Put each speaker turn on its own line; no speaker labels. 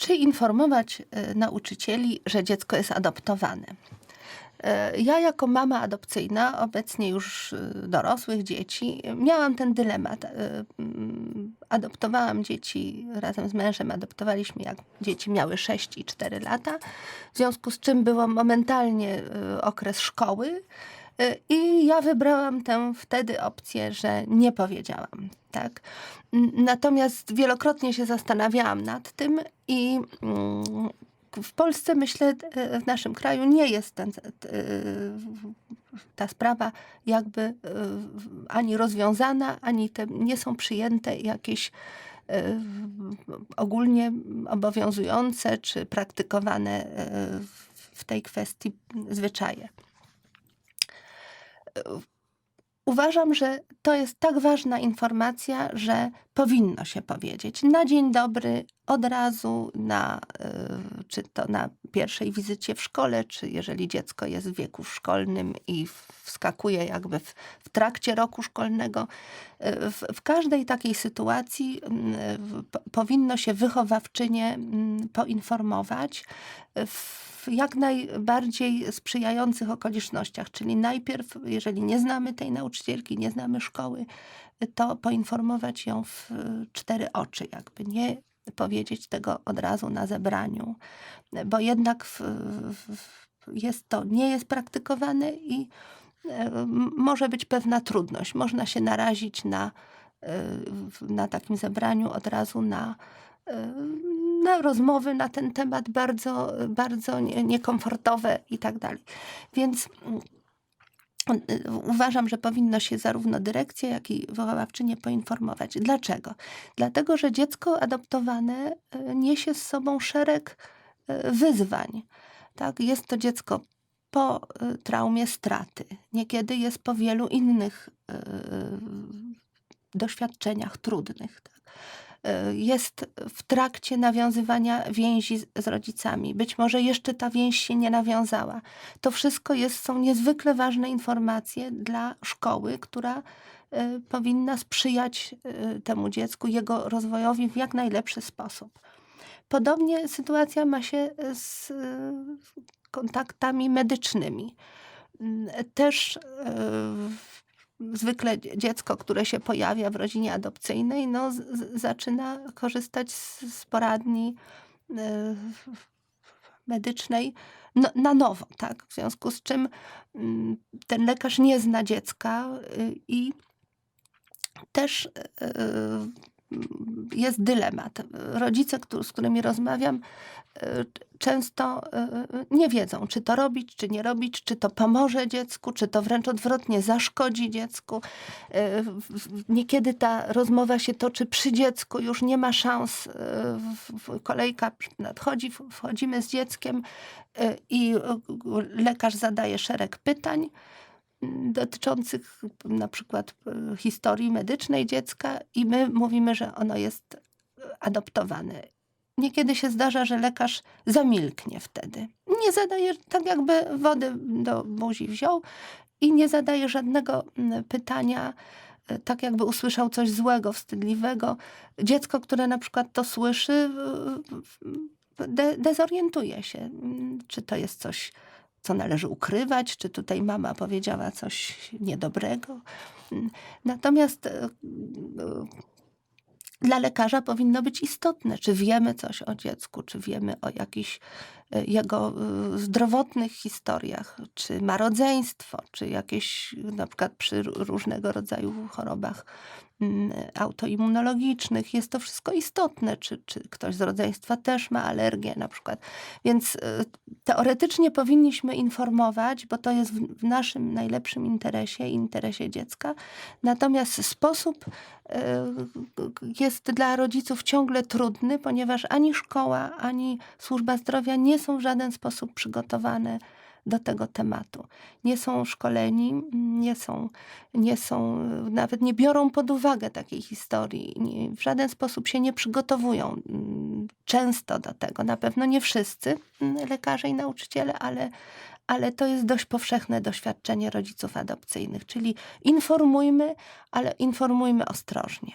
Czy informować e, nauczycieli, że dziecko jest adoptowane? E, Ja jako mama adopcyjna, obecnie już e, dorosłych dzieci, miałam ten dylemat. Mm, Adoptowałam dzieci razem z mężem, adoptowaliśmy jak dzieci miały 6 i 4 lata, w związku z czym było momentalnie okres szkoły. E, I ja wybrałam tę wtedy opcję, że nie powiedziałam. Tak? Natomiast wielokrotnie się zastanawiałam nad tym i mm, w Polsce, myślę, e, w naszym kraju nie jest ten, e, ta sprawa jakby ani rozwiązana, ani te, nie są przyjęte jakieś ogólnie obowiązujące czy praktykowane w tej kwestii zwyczaje. Uważam, że to jest tak ważna informacja, że powinno się powiedzieć na dzień dobry, od razu, na, y, czy to na pierwszej wizycie w szkole, czy jeżeli dziecko jest w wieku szkolnym i wskakuje jakby w, w trakcie roku szkolnego. Y, W, w każdej takiej sytuacji powinno się wychowawczynie poinformować w jak najbardziej sprzyjających okolicznościach. Czyli najpierw, jeżeli nie znamy tej nauczycielki, nie znamy szkoły, to poinformować ją w cztery oczy, jakby nie powiedzieć tego od razu na zebraniu, bo jednak w, w, jest to nie jest praktykowane i e, może być pewna trudność. Można się narazić na, e, na takim zebraniu od razu na, e, na rozmowy na ten temat bardzo, bardzo nie- niekomfortowe i tak dalej. Więc uważam, że powinno się zarówno dyrekcję, jak i wychowawczynię poinformować. Dlaczego? Dlatego, że dziecko adoptowane y, niesie z sobą szereg y, wyzwań. Tak? Jest to dziecko po y, traumie straty. Niekiedy jest po wielu innych y, doświadczeniach trudnych. Tak? Y, Jest w trakcie nawiązywania więzi z, rodzicami. Być może jeszcze ta więź się nie nawiązała. To wszystko jest, są niezwykle ważne informacje dla szkoły, która y, powinna sprzyjać y, temu dziecku, jego rozwojowi w jak najlepszy sposób. Podobnie sytuacja ma się z kontaktami medycznymi. Też zwykle dzie- dziecko, które się pojawia w rodzinie adopcyjnej, no, z, zaczyna korzystać z, z poradni y, medycznej no, na nowo, tak? W związku z czym mm, ten lekarz nie zna dziecka y, i też y, jest dylemat. Rodzice, z którymi rozmawiam, y, często y, nie wiedzą, czy to robić, czy nie robić, czy to pomoże dziecku, czy to wręcz odwrotnie zaszkodzi dziecku. Niekiedy ta rozmowa się toczy przy dziecku, już nie ma szans. Kolejka nadchodzi, wchodzimy z dzieckiem i lekarz zadaje szereg pytań dotyczących na przykład y, historii medycznej dziecka i my mówimy, że ono jest adoptowane. Niekiedy się zdarza, że lekarz zamilknie wtedy. Nie zadaje, tak jakby wody do buzi wziął i nie zadaje żadnego pytania, y, tak jakby usłyszał coś złego, wstydliwego. Dziecko, które na przykład to słyszy, de, dezorientuje się. Czy to jest coś co należy ukrywać, czy tutaj mama powiedziała coś niedobrego. Natomiast e, e, dla lekarza powinno być istotne, czy wiemy coś o dziecku, czy wiemy o jakichś jego e, zdrowotnych historiach, czy ma rodzeństwo, czy jakieś na przykład przy różnego rodzaju chorobach mm, autoimmunologicznych. Jest to wszystko istotne, czy, czy ktoś z rodzeństwa też ma alergię na przykład. Więc e, teoretycznie powinniśmy informować, bo to jest w, naszym najlepszym interesie i interesie dziecka. Natomiast sposób e, jest dla rodziców ciągle trudny, ponieważ ani szkoła, ani służba zdrowia nie są w żaden sposób przygotowane do tego tematu. Nie są szkoleni, nie są, nie są, nawet nie biorą pod uwagę takiej historii, nie, w żaden sposób się nie przygotowują mm, często do tego. Na pewno nie wszyscy mm, lekarze i nauczyciele, ale, ale to jest dość powszechne doświadczenie rodziców adopcyjnych. Czyli informujmy, ale informujmy ostrożnie.